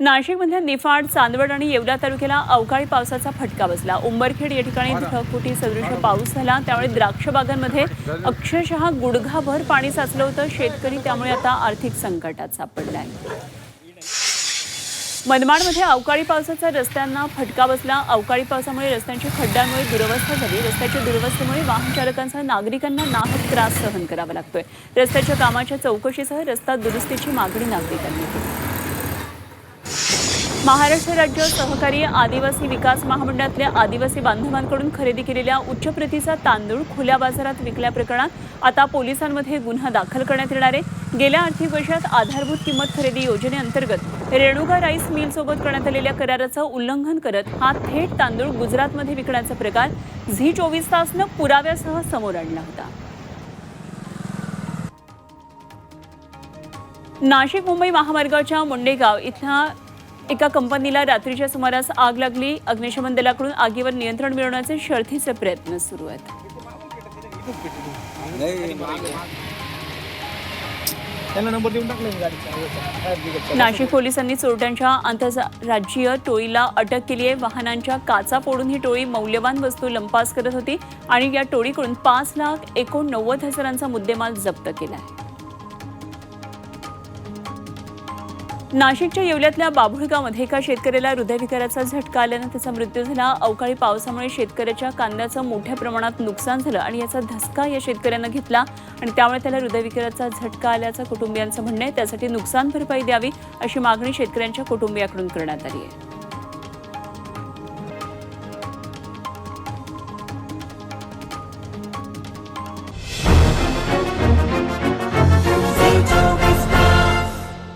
नाशिकमधल्या निफाड चांदवड आणि येवला तालुक्याला अवकाळी पावसाचा फटका बसला. उंबरखेड या ठिकाणी ढगफुटी सदृश पाऊस झाला. त्यामुळे द्राक्ष बागांमध्ये अक्षरशः गुडघाभर पाणी साचलं होतं. शेतकरी त्यामुळे आता आर्थिक संकटात सापडला आहे मनमाडमध्ये अवकाळी पावसाचा रस्त्यांना फटका बसला. अवकाळी पावसामुळे रस्त्यांच्या खड्ड्यांमुळे दुरवस्था झाली. रस्त्याच्या दुरवस्थेमुळे वाहन चालकांसह नागरिकांना नाहक त्रास सहन करावा लागतोय. रस्त्याच्या कामाच्या चौकशीसह रस्ता दुरुस्तीची मागणी नागरिकांनी केली. महाराष्ट्र राज्य सहकारी आदिवासी विकास महामंडळातल्या आदिवासी बांधवांकडून खरेदी केलेल्या उच्च प्रतीचा तांदूळ खुल्या बाजारात विकल्याप्रकरणात आता पोलिसांमध्ये गुन्हा दाखल करण्यात येणार आहे. गेल्या आर्थिक वर्षात आधारभूत किंमत खरेदी योजनेअंतर्गत रेणुका राईस मिलसोबत करण्यात आलेल्या कराराचं उल्लंघन करत हा थेट तांदूळ गुजरातमध्ये विकण्याचा प्रकार झी चोवीस तासनं पुराव्यासह समोर आणला होता. नाशिक मुंबई महामार्गाच्या मुंडेगाव इथल्या एका कंपनीला रात्रीच्या सुमारास आग लागली. अग्निशमन दलाकडून आगीवर नियंत्रण मिळवण्याचे शर्थीचे प्रयत्न सुरू आहेत. नाशिक पोलिसांनी चोरट्यांच्या आंतरराज्यीय टोळीला अटक केली आहे. वाहनांच्या काचा फोडून ही टोळी मौल्यवान वस्तू लंपास करत होती आणि या टोळीकडून पाच लाख एकोणनव्वद हजारांचा मुद्देमाल जप्त केला आहे. नाशिकच्या येवल्यातल्या बाभुळगावमध्ये एका शेतकऱ्याला हृदयविकाराचा झटका आल्यानं त्याचा मृत्यू झाला. अवकाळी पावसामुळे शेतकऱ्याच्या कांद्याचं मोठ्या प्रमाणात नुकसान झालं आणि याचा धसका या शेतकऱ्यानं घेतला आणि त्यामुळे त्याला हृदयविकाराचा झटका आल्याचं कुटुंबियांचं म्हणणं आहे. त्यासाठी नुकसान भरपाई द्यावी अशी मागणी शेतकऱ्यांच्या कुटुंबियाकडून करण्यात आली आहे.